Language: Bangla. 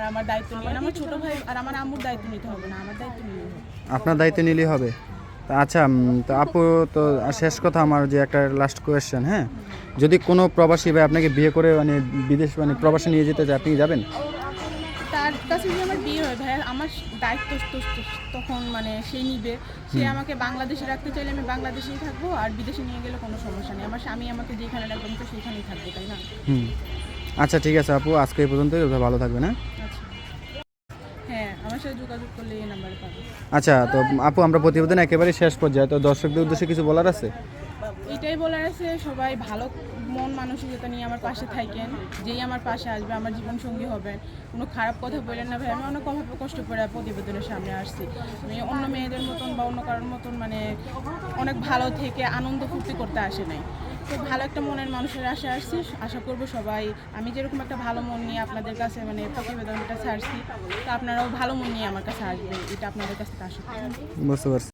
আর আমার দায়িত্ব নিয়ে আমার ছোট ভাই আর আমার আম্মুর দায়িত্ব নিতে হবে না আমার দায়িত্ব নিয়ে আপনার দায়িত্ব নিলেই হবে। তা আচ্ছা তো আপু তো শেষ কথা আমার যে একটা লাস্ট কোয়েশ্চেন হ্যাঁ? যদি কোনো প্রবাসী ভাই আপনাকে বিয়ে করে মানে বিদেশ মানে প্রবাসে নিয়ে যেতে চায় আপনি যাবেন? তার কাছে যদি আমার বিয়ে হয় ভাই আমার দায়িত্ব তখন মানে সে নিবে। সে আমাকে বাংলাদেশে রাখতে চাইলে আমি বাংলাদেশেই থাকব আর বিদেশে নিয়ে গেলে কোনো সমস্যা নেই। আমার স্বামী আমাকে যেখানে রাখবে আমি তো সেইখানেই থাকব তাই না? হুম। আচ্ছা ঠিক আছে আপু আজকে এই পর্যন্তই। ভালো থাকবেন হ্যাঁ? আচ্ছা তো আপু আমরা প্রতিবেদন একেবারে শেষ পর্যায়ে তো দর্শকদের উদ্দেশ্যে কিছু বলার আছে? এটাই বলার আছে, সবাই ভালো মন মানসিকতা নিয়ে আমার পাশে থাকেন, যেই আমার পাশে আসবে, আমার জীবন সঙ্গী হবেন। কোনো খারাপ কথা বললেন না ভাই, আমি অনেক অভাবে কষ্ট করে প্রতিবেদনের সামনে আসছি। আমি অন্য মেয়েদের মতন বা অন্য কারোর মতন মানে অনেক ভালো থেকে আনন্দ ফুর্তি করতে আসে নাই। তো ভালো একটা মনের মানুষের আশা আসছি, আশা করব সবাই, আমি যেরকম একটা ভালো মন নিয়ে আপনাদের কাছে মানে প্রতিবেদনটা ছাড়ছি, তো আপনারাও ভালো মন নিয়ে আমার কাছে আসবেন, এটা আপনাদের কাছ আশা করি। বুঝতে পারছি।